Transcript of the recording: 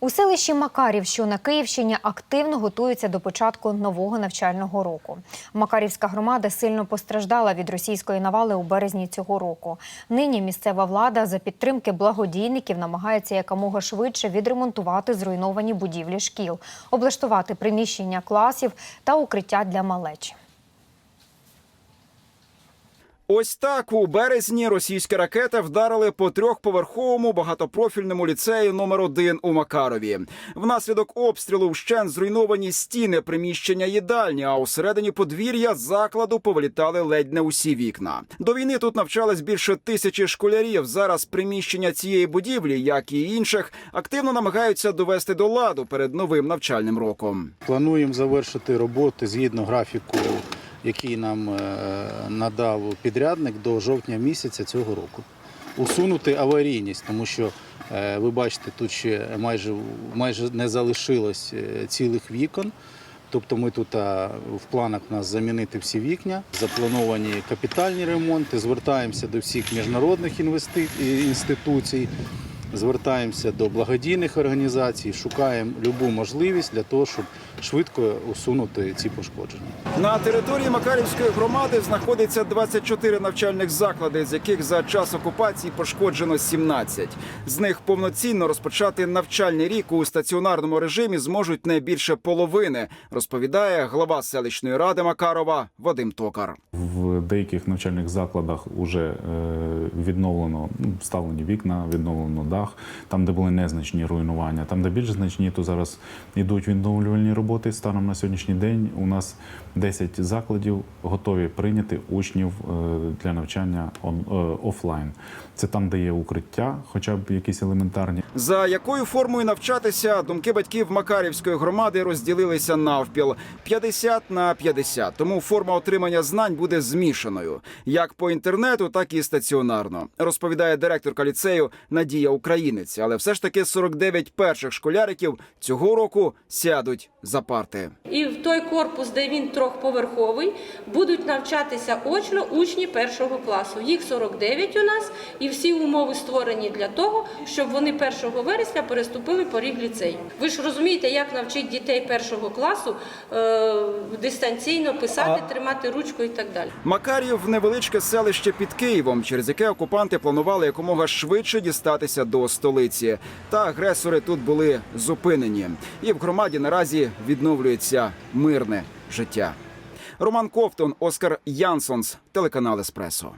У селищі Макарів, що на Київщині, активно готуються до початку нового навчального року. Макарівська громада сильно постраждала від російської навали у березні цього року. Нині місцева влада за підтримки благодійників намагається якомога швидше відремонтувати зруйновані будівлі шкіл, облаштувати приміщення класів та укриття для малечі. Ось так у березні російські ракети вдарили по трьохповерховому багатопрофільному ліцею номер 1 у Макарові. Внаслідок обстрілу вщен зруйновані стіни приміщення їдальні, а усередині подвір'я закладу повилітали ледь не усі вікна. До війни тут навчались більше тисячі школярів. Зараз приміщення цієї будівлі, як і інших, активно намагаються довести до ладу перед новим навчальним роком. Плануємо завершити роботи згідно графіку, який нам е, надав підрядник до жовтня місяця цього року. Усунути аварійність, тому що е, ви бачите, тут ще майже, майже не залишилось е, цілих вікон. Тобто ми тут в планах у нас замінити всі вікна, заплановані капітальні ремонти, звертаємося до всіх міжнародних інституцій, звертаємося до благодійних організацій, шукаємо будь-яку можливість для того, щоб швидко усунути ці пошкодження. На території Макарівської громади знаходиться 24 навчальних заклади, з яких за час окупації пошкоджено 17. З них повноцінно розпочати навчальний рік у стаціонарному режимі зможуть не більше половини, розповідає глава селищної ради Макарова Вадим Токар. В деяких навчальних закладах вже відновлено ну, вставлені вікна, відновлено дах. Там, де були незначні руйнування, там, де більш значні, то зараз йдуть відновлювальні роботи. Станом на сьогоднішній день у нас 10 закладів готові прийняти учнів е, для навчання е, офлайн. Це там, де є укриття, хоча б якісь елементарні. За якою формою навчатися, думки батьків Макарівської громади розділилися навпіл 50 на 50. Тому форма отримання знань буде змішаною як по інтернету, так і стаціонарно. Розповідає директорка ліцею Надія Українець. Але все ж таки 49 перших школяриків цього року сядуть за парти. І в той корпус, де він трьохповерховий, будуть навчатися очно учні першого класу. Їх 49 у нас, і всі умови створені для того, щоб вони 1 вересня переступили поріг ліцею. Ви ж розумієте, як навчити дітей першого класу е, дистанційно писати, тримати ручку і так далі. Макарів невеличке селище під Києвом, через яке окупанти планували якомога швидше дістатися до столиці. Та агресори тут були зупинені. І в громаді наразі відновлюється мирне життя. Роман Ковтун, Оскар Янсонс, телеканал Еспресо.